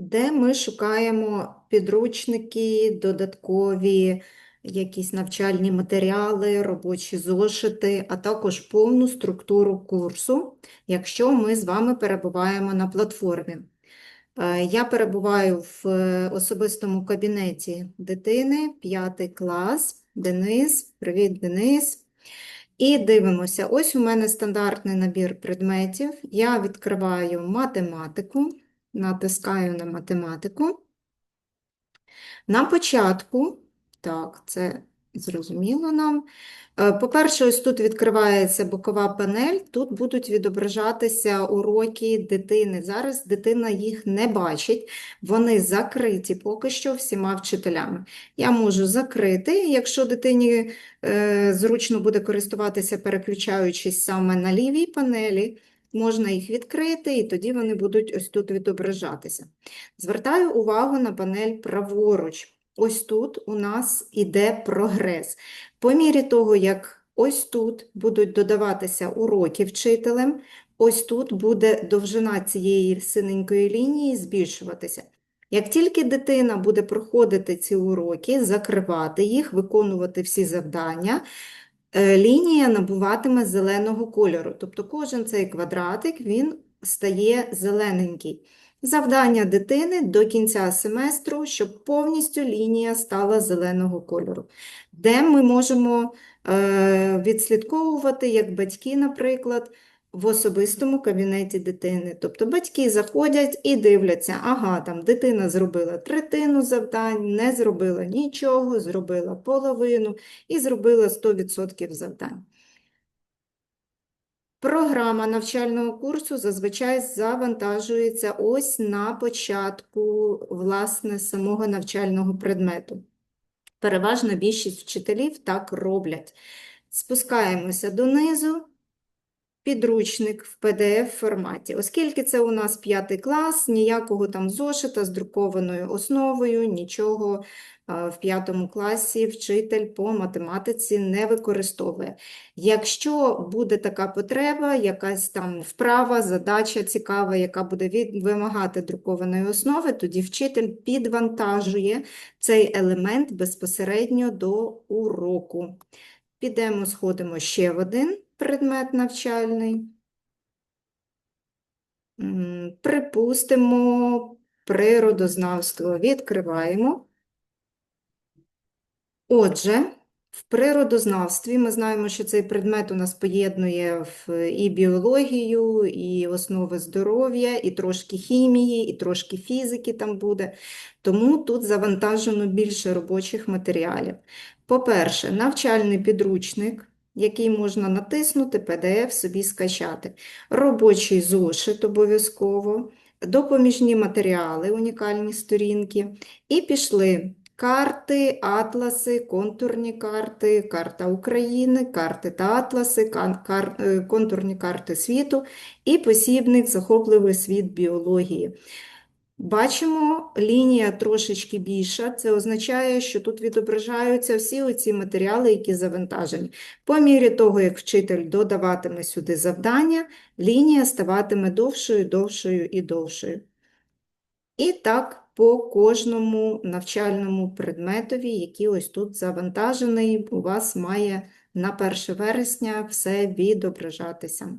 де ми шукаємо підручники, додаткові якісь навчальні матеріали, робочі зошити, а також повну структуру курсу, якщо ми з вами перебуваємо на платформі. Е, Я перебуваю в е, особистому кабінеті дитини, п'ятий клас. Денис, привіт, Денис. І дивимося, ось у мене стандартний набір предметів. Я відкриваю математику, натискаю на математику. На початку, так, це зрозуміло нам. Е, По-перше, ось тут відкривається бокова панель, тут будуть відображатися уроки дитини. Зараз дитина їх не бачить, вони закриті поки що всіма вчителями. Я можу закрити, якщо дитині е, зручно буде користуватися, переключаючись саме на лівій панелі, можна їх відкрити, і тоді вони будуть ось тут відображатися. Звертаю увагу на панель праворуч. Ось тут у нас іде прогрес. По мірі того, як ось тут будуть додаватися уроки вчителем, ось тут буде довжина цієї синенької лінії збільшуватися. Як тільки дитина буде проходити ці уроки, закривати їх, виконувати всі завдання, лінія набуватиме зеленого кольору. Тобто кожен цей квадратик він стає зелененький. Завдання дитини до кінця семестру, щоб повністю лінія стала зеленого кольору, де ми можемо е, відслідковувати, як батьки, наприклад, в особистому кабінеті дитини. Тобто батьки заходять і дивляться, ага, там дитина зробила третину завдань, не зробила нічого, зробила половину і зробила 100% завдань. Програма навчального курсу зазвичай завантажується ось на початку власне самого навчального предмету. Переважна більшість вчителів так роблять. Спускаємося донизу, підручник в PDF-форматі. Оскільки це у нас п'ятий клас, ніякого там зошита з друкованою основою, нічого в п'ятому класі вчитель по математиці не використовує. Якщо буде така потреба, якась там вправа, задача цікава, яка буде вимагати друкованої основи, тоді вчитель підвантажує цей елемент безпосередньо до уроку. Підемо, сходимо ще в один предмет навчальний. Припустимо, природознавство відкриваємо. Отже, в природознавстві ми знаємо, що цей предмет у нас поєднує в і біологію, і основи здоров'я, і трошки хімії, і трошки фізики там буде. Тому тут завантажено більше робочих матеріалів. По-перше, навчальний підручник, який можна натиснути, PDF собі скачати. Робочий зошит обов'язково, допоміжні матеріали, унікальні сторінки. І пішли карти, атласи, контурні карти, карта України, карти та атласи, кар- е, контурні карти світу і посібник захопливий світ біології. Бачимо, лінія трошечки більша. Це означає, що тут відображаються всі оці матеріали, які завантажені. По мірі того, як вчитель додаватиме сюди завдання, лінія ставатиме довшою, довшою і довшою. І так по кожному навчальному предметові, який ось тут завантажений, у вас має на 1 вересня все відображатися.